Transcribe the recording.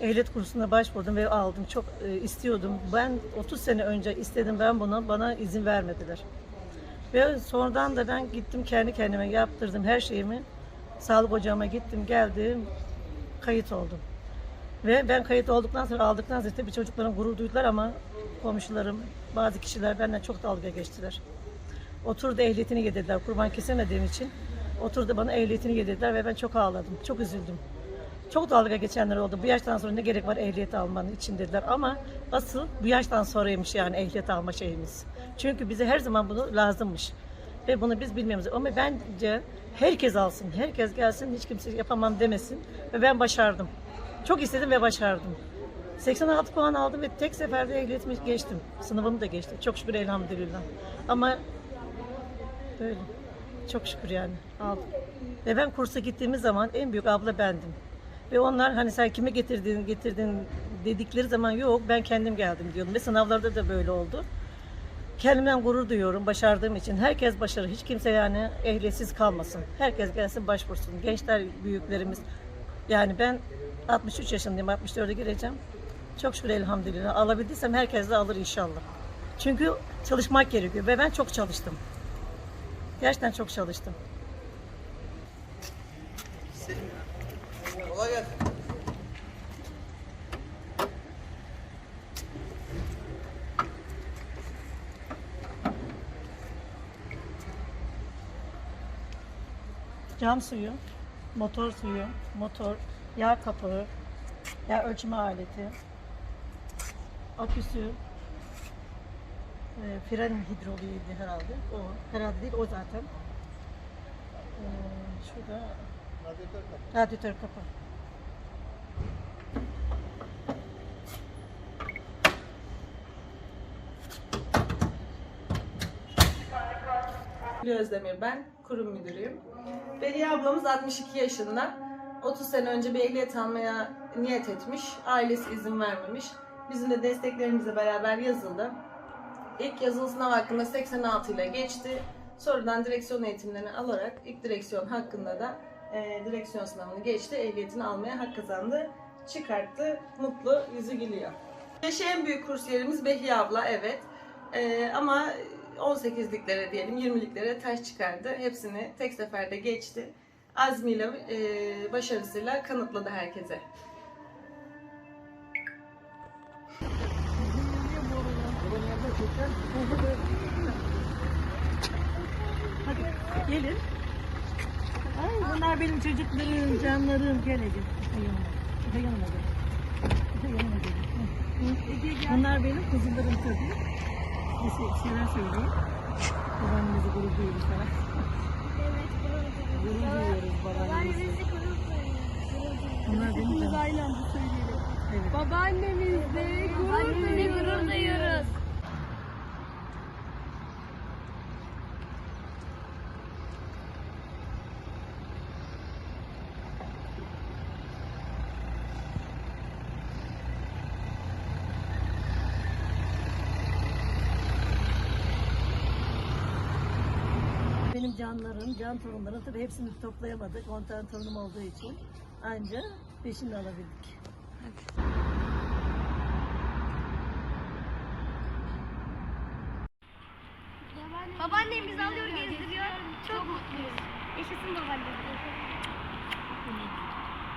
ehliyet kursuna başvurdum ve aldım. Çok e, istiyordum. Ben 30 sene önce istedim ben bunu. Bana izin vermediler. Ve sonradan da ben gittim kendi kendime yaptırdım her şeyimi. Sağlık ocağıma gittim, geldim, kayıt oldum. Ve ben kayıt olduktan sonra aldıktan sonra tabii çocuklarım gurur duydular ama komşularım, bazı kişiler benden çok dalga geçtiler. Oturdu ehliyetini yedirdiler kurban kesemediğim için. Oturdu bana ehliyetini yedirdiler ve ben çok ağladım, çok üzüldüm. Çok dalga geçenler oldu. Bu yaştan sonra ne gerek var ehliyet almanın için dediler. Ama asıl bu yaştan sonraymış yani ehliyet alma şeyimiz. Çünkü bize her zaman bunu lazımmış. Ve bunu biz bilmiyoruz. Ama bence herkes alsın, herkes gelsin, hiç kimse yapamam demesin. Ve ben başardım. Çok istedim ve başardım. 86 puan aldım ve tek seferde ehliyetimi geçtim. Sınavımı da geçtim. Çok şükür elhamdülillah. Ama böyle. Çok şükür yani aldım. Ve ben kursa gittiğimiz zaman en büyük abla bendim. Ve onlar hani sen kime getirdin, getirdin dedikleri zaman yok ben kendim geldim diyordum. Ve sınavlarda da böyle oldu. Kendimden gurur duyuyorum başardığım için. Herkes başarır. Hiç kimse yani ehliyetsiz kalmasın. Herkes gelsin başvursun. Gençler büyüklerimiz. Yani ben 63 yaşındayım. 64'e gireceğim. Çok şükür elhamdülillah. Alabildiysem herkes de alır inşallah. Çünkü çalışmak gerekiyor. Ve ben çok çalıştım. Gerçekten çok çalıştım. Kolay gelsin. Cam suyu, motor suyu, motor, yağ kapağı, yağ ölçme aleti, aküsü, e, fren hidroliğiydi herhalde. O herhalde değil, o zaten. E, şurada Radyatör kapı. radyatör kapağı. Hülya Özdemir ben, kurum müdürüyüm. Beriye ablamız 62 yaşında. 30 sene önce bir ehliyet almaya niyet etmiş. Ailesi izin vermemiş. Bizim de desteklerimizle beraber yazıldı. İlk yazılı sınav hakkında 86 ile geçti. Sonradan direksiyon eğitimlerini alarak ilk direksiyon hakkında da e, direksiyon sınavını geçti. Ehliyetini almaya hak kazandı. Çıkarttı. Mutlu, yüzü gülüyor. Yaşı en büyük kursiyerimiz Behiye abla evet. E, ama 18'liklere diyelim 20'liklere taş çıkardı. Hepsini tek seferde geçti. Azmiyle, e, başarısıyla kanıtladı herkese. Hadi gelin. Ay, bunlar benim çocuklarım, canlarım. Gel Ece. Efe yanıma. Gel. Efe yanıma gel. Bunlar benim kuzularım tabii. Şey, şeyler söyleyeyim. Babaannemizi gurur duyuyoruz sana. Gurur duyuyoruz babaannemizi. Bunlar benim aynı anda söyleyelim. Evet. Babaannemizle gurur duyuyoruz. Benim canlarım, can torunlarım tabii hepsini toplayamadık. 10 tane torunum olduğu için. Anca peşini alabildik. Babaannem bizi alıyor gezdiriyor. Çok mutluyuz. Yaşasın babaannem.